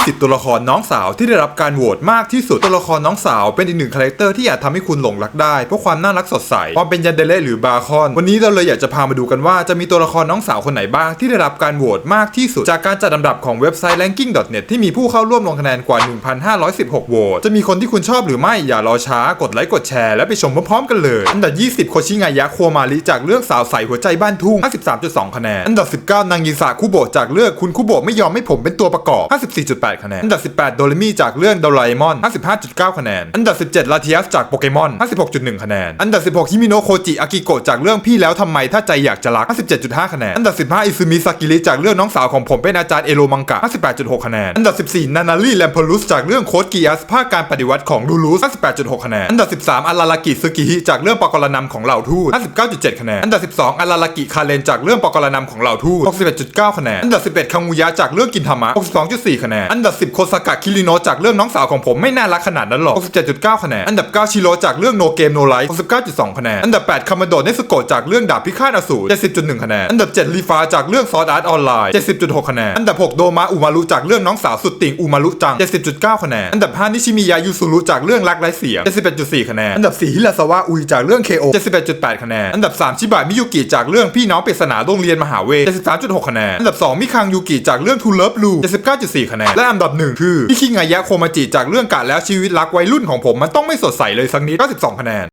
20 ตัวละครน้องสาวที่ได้รับการโหวตมากที่สุดตัวละครน้องสาวเป็นอีกหนึ่งคาแรคเตอร์ที่อาจทำให้คุณหลงรักได้เพราะความน่ารักสดใสความเป็นยันเดเล่หรือบาคอน วันนี้เราเลยอยากจะพามาดูกันว่าจะมีตัวละครน้องสาวคนไหนบ้างที่ได้รับการโหวตมากที่สุด จากการจัดอันดับของเว็บไซต์ ranking.net ที่มีผู้เข้าร่วมลงคะแนนกว่า 1,516 โหวตจะมีคนที่คุณชอบหรือไม่อย่ารอช้ากดไลค์กดแชร์และไปชมพร้อมๆกันเลย อันดับ 20 โคชิงายะโคมาริจากเรื่องสาวใสหัวใจบ้านทุ่ง 53.2 คะแนน อันดับ 19 นางยิสาคุโบจากเรื่องคุณคุโบไม่ยอมให้ผมเป็นตัวประกอบ 54.8คะแนน อันดับ 18 โดเรมิจากเรื่องโดราเอมอน 55.9 คะแนน อันดับ 17 ลาเทียสจากโปเกมอน 56.1 คะแนน อันดับ 16 ฮิมิโนะโคจิอากิโกะจากเรื่องพี่แล้วทำไมถ้าใจอยากจะรัก 57.5 คะแนน อันดับ 15 อิซึมิซากิริจากเรื่องน้องสาวของผมเป็นอาจารย์เอโรมังกะ 58.6 คะแนน อันดับ 14 นานารีแลมเพลุสจากเรื่องโค้ดกิอัสภาคการปฏิวัติของลูลูส58.6 คะแนน อันดับ 13อาราลากิซึกิฮิจากเรื่องปกรณำของเหล่าทูต59.7 คะแนน อันดับ 12อาราลากิคาเรนจากเรื่องปกรณำของเหล่าทูต61.9 คะแนน อันดับ 11คังุยะจากเรื่องกินธรรมะ62.4 คะแนนอันดับ 10 โคซากะคิริโนะจากเรื่องน้องสาวของผมไม่น่ารักขนาดนั้นหรอก 67.9 คะแนน อันดับ 9 ชิโร่จากเรื่องโนเกมโนไลท์69.2 คะแนน อันดับ 8คามาโดะเนสโกะจากเรื่องดาบพิฆาตอสูร70.1 คะแนน อันดับ7ลีฟาจากเรื่องซอร์ดอาร์ตออนไลน์70.6 คะแนน อันดับ 6 โดมาอุมารุจากเรื่องน้องสาวสุดติ่งอุมารุจัง70.9 คะแนน อันดับ 5 นิชิมิยะยูซุรุจากเรื่องรักไร้เสียง71.4 คะแนน อันดับ 4 ฮิราซาวะอุยจากเรื่อง KO 71.8 คะแนน อันดับ 3 ชิบะมิยุกิจากเรื่องพี่น้องปริศนาโรงเรียนมหาเวท73.6 คะแนน อันดับ 2 มิคังยูกิจากเรื่อง To Love Blue 79.4 คะแนนและอันดับหนึ่งคือที่คิงายะโคมาจิจากเรื่องกะแล้วชีวิตรักวัยรุ่นของผมมันต้องไม่สดใสเลยสักนิด92คะแนน